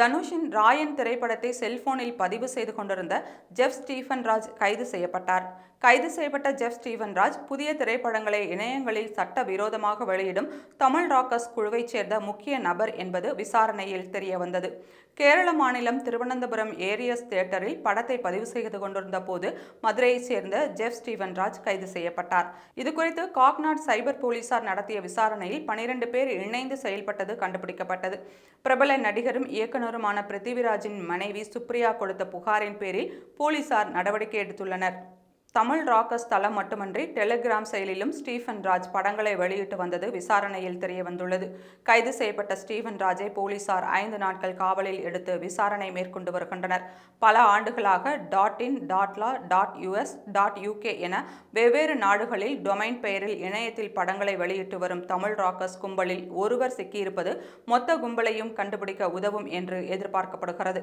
தனுஷின் ராயன் திரைப்படத்தை செல்போனில் பதிவு செய்து கொண்டிருந்த ஜெஃப் ஸ்டீஃபன் ராஜ் கைது செய்யப்பட்டார். கைது செய்யப்பட்ட ஜெஃப் ஸ்டீஃபன் ராஜ் புதிய திரைப்படங்களை இணையங்களில் சட்ட விரோதமாக வெளியிடும் தமிழ் ராக்கர்ஸ் குழுவைச் சேர்ந்த முக்கிய நபர் என்பது விசாரணையில் தெரிய வந்தது கேரள மாநிலம் திருவனந்தபுரம் ஏரியஸ் தியேட்டரில் படத்தை பதிவு செய்து கொண்டிருந்த போது மதுரையைச் சேர்ந்த ஜெஃப் ஸ்டீவன் ராஜ் கைது செய்யப்பட்டார். இதுகுறித்து காக்நாட் சைபர் போலீசார் நடத்திய விசாரணையில் பனிரெண்டு பேர் இணைந்து செயல்பட்டது கண்டுபிடிக்கப்பட்டது. பிரபல நடிகரும் இயக்குனருமான பிருத்திவிராஜின் மனைவி சுப்ரியா கொடுத்த புகாரின் பேரில் போலீசார் நடவடிக்கை எடுத்துள்ளனர். தமிழ் ராக்கர்ஸ் தளம் மட்டுமன்றி டெலிகிராம் செயலிலும் ஸ்டீஃபன் ராஜ் படங்களை வெளியிட்டு வந்தது விசாரணையில் தெரிய வந்துள்ளது. கைது செய்யப்பட்ட ஸ்டீஃபன் ராஜை போலீசார் ஐந்து நாட்கள் காவலில் எடுத்து விசாரணை மேற்கொண்டு வருகின்றனர். பல ஆண்டுகளாக dot in dot la dot US dot UK என வெவ்வேறு நாடுகளில் டொமைன் பெயரில் இணையத்தில் படங்களை வெளியிட்டு வரும் தமிழ் ராக்கர்ஸ் கும்பலில் ஒருவர் சிக்கியிருப்பது மொத்த கும்பலையும் கண்டுபிடிக்க உதவும் என்று எதிர்பார்க்கப்படுகிறது.